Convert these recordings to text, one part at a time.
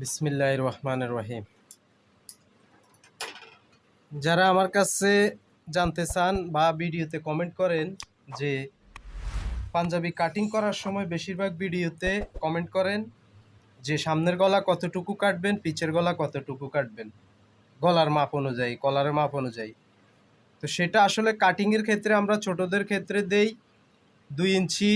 বিসমিল্লাহ রহমান রহিম। যারা আমার কাছে জানতে চান বা ভিডিওতে কমেন্ট করেন যে পাঞ্জাবি কাটিং করার সময় বেশিরভাগ ভিডিওতে কমেন্ট করেন যে সামনের গলা কতটুকু কাটবেন, পিচের গলা কতটুকু কাটবেন, গলার মাপ অনুযায়ী কলারের মাপ অনুযায়ী। তো সেটা আসলে কাটিংয়ের ক্ষেত্রে আমরা ছোটদের ক্ষেত্রে দেই দুই ইঞ্চি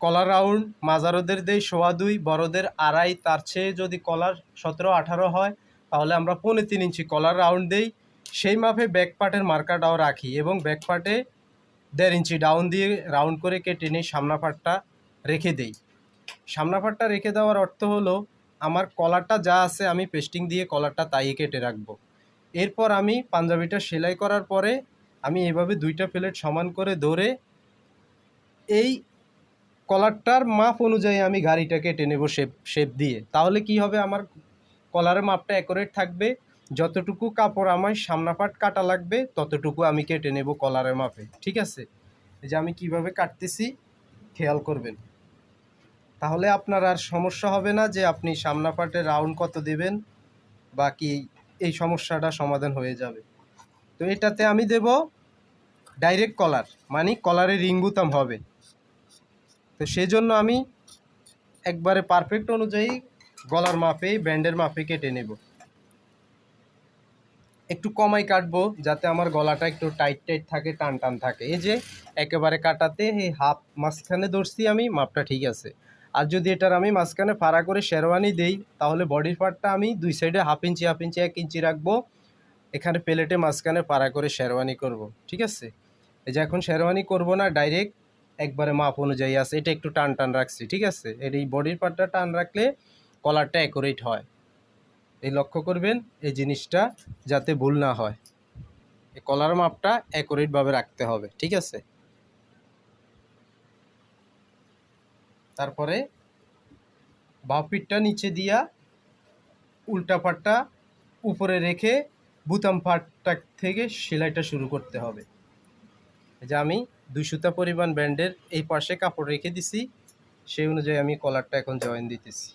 কলার রাউন্ড, মাজারোদের দেই সোয়া দুই, বড়দের আড়াই, তার চেয়ে যদি কলার সতেরো, আঠারো হয়, তাহলে আমরা পৌনে তিন ইঞ্চি কলার রাউন্ড দেই। সেই মাপে ব্যাক পার্টের মার্কাটাও রাখি এবং ব্যাক পার্টে দেড় ইঞ্চি ডাউন দিয়ে রাউন্ড করে কেটে নিই সামনা পাটটা রেখে দেই। সামনা পাটটা রেখে দেওয়ার অর্থ হলো, আমার কলারটা যা আছে আমি পেস্টিং দিয়ে কলারটা তাই কেটে রাখব। এরপর আমি পাঞ্জাবিটা সেলাই করার পরে আমি এভাবে দুইটা প্লেট সমান করে ধরে এই কলারটার মাপ অনুযায়ী আমি গাড়িটাকে কেটে নেব শেপ শেপ দিয়ে। তাহলে কি হবে? আমার কলারের মাপটা অ্যাকোরেট থাকবে। যতটুকু কাপড় আমার সামনাপাট কাটা লাগবে, ততটুকু আমি কেটে নেব কলারের মাপে। ঠিক আছে? এই যে আমি কীভাবে কাটতেছি, খেয়াল করবেন। তাহলে আপনার আর সমস্যা হবে না যে আপনি সামনাপাটে রাউন্ড কত দেবেন বা কি এই সমস্যাটা সমাধান হয়ে যাবে। তো এটাতে আমি দেব ডাইরেক্ট কলার মানে কলারে রিং বুতাম হবে। তো সেই জন্য আমি একবারে পারফেক্ট অনুযায়ী গলার মাপে, ব্যান্ডের মাপে কেটে নেব। একটু কমাই কাটবো যাতে আমার গলাটা একটু টাইট টাইট থাকে, টান টান থাকে। এই যে একেবারে কাটাতে এই হাফ মাঝখানে ধরছি আমি, মাপটা ঠিক আছে। আর যদি এটার আমি মাঝখানে ফাড়া করে শেরওয়ানি দেই, তাহলে বডির পার্টটা আমি দুই সাইডে হাফ ইঞ্চি হাফ ইঞ্চি এক ইঞ্চি রাখব। এখানে প্লেটে মাঝখানে ফাড়া করে শেরওয়ানি করব, ঠিক আছে? এই যে এখন শেরওয়ানি করব না ডাইরেক্ট একবারে মাপ অনুযায়ী আছে। এটা একটু টান টান রাখছি, ঠিক আছে? এর এই বডির পার্টটা টান রাখলে কলারটা অ্যাকুরেট হয়। এই লক্ষ্য করবেন, এই জিনিসটা যাতে ভুল না হয়। এই কলার মাপটা অ্যাকুরেটভাবে রাখতে হবে, ঠিক আছে? তারপরে বাঁ পিঠটা নিচে দিয়া উল্টা পাটটা উপরে রেখে বুতাম পাটটা থেকে সেলাইটা শুরু করতে হবে। যে আমি দুই সুতা পরিমাণ ব্যান্ডের এই পাশে কাপড় রেখে দিছি, সেই অনুযায়ী আমি কলারটা এখন জয়েন দিতেছি।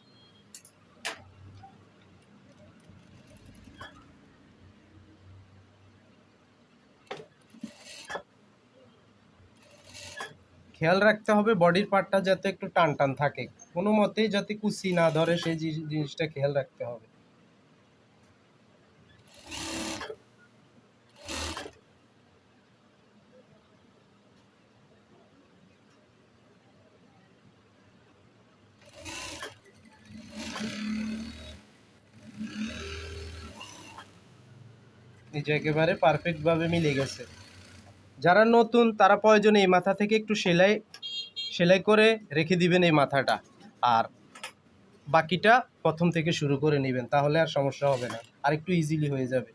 খেয়াল রাখতে হবে বডির পার্টটা যাতে একটু টান টান থাকে। কোনো মতেই যাতে কুচি না ধরে সেই জিনিসটা খেয়াল রাখতে হবে। যে একেবারে পারফেক্টভাবে মিলে গেছে। যারা নতুন, তারা প্রয়োজনে এই মাথা থেকে একটু সেলাই সেলাই করে রেখে দিবেন এই মাথাটা। আর বাকিটা প্রথম থেকে শুরু করে নেবেন, তাহলে আর সমস্যা হবে না। আর একটু ইজিলি হয়ে যাবে।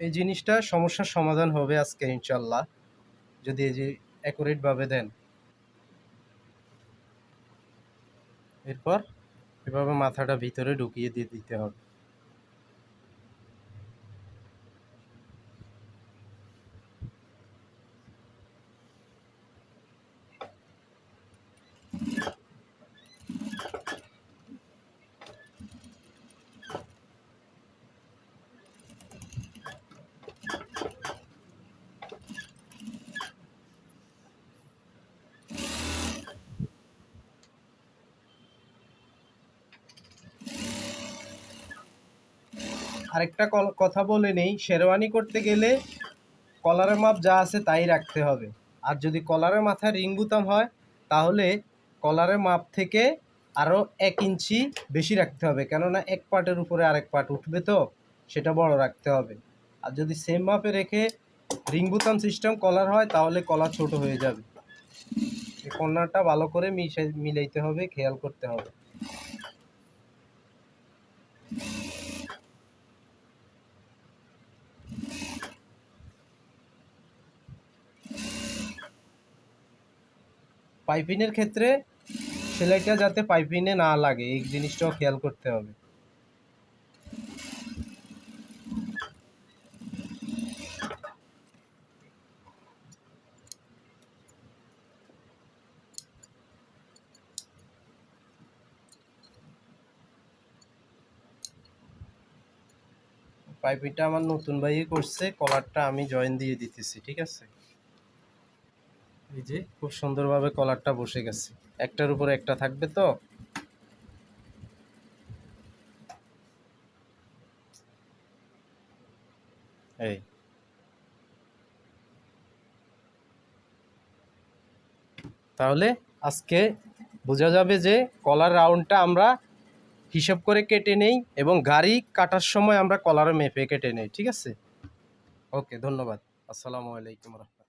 এই জিনিসটা সমস্যার সমাধান হবে আজকে, ইনশাল্লাহ। যদি এই যে অ্যাকুরেটভাবে দেন। এরপর এভাবে মাথাটা ভিতরে ঢুকিয়ে দিয়ে দিতে হবে। আরেকটা কথা বলে নেই। শেরওয়ানি করতে গেলে কলারের মাপ যা আছে তাই রাখতে হবে। আর যদি কলারের মাথায় রিং বুতাম হয়, তাহলে কলারের মাপ থেকে আরও এক ইঞ্চি বেশি রাখতে হবে। কেননা এক পার্টের উপরে আরেক পার্ট উঠবে তো, সেটা বড় রাখতে হবে। আর যদি সেম মাপে রেখে রিং বুতাম সিস্টেম কলার হয়, তাহলে কলার ছোট হয়ে যাবে। কর্নারটা ভালো করে মিশে মিলাইতে হবে, খেয়াল করতে হবে। পাইপিনের ক্ষেত্রে সেলাইটা যাতে পাইপিনে না লাগে, এই জিনিসটাও খেয়াল করতে হবে। পাইপিটা আমার নতুন ভাইয়ে করছে, কলারটা আমি জয়েন দিয়ে দিতেছি, ঠিক আছে? এই যে খুব সুন্দরভাবে কলারটা বসে গেছে। একটার উপরে একটা থাকবে তো? এই। তাহলে আজকে বোঝা যাবে যে কলার রাউন্ডটা আমরা হিসাব করে কেটে নেই এবং গাড়ি কাটার সময় আমরা কলারে মেপে কেটে নেই, ঠিক আছে? ওকে, ধন্যবাদ। আসসালামু আলাইকুম রহমতুল্লাহ।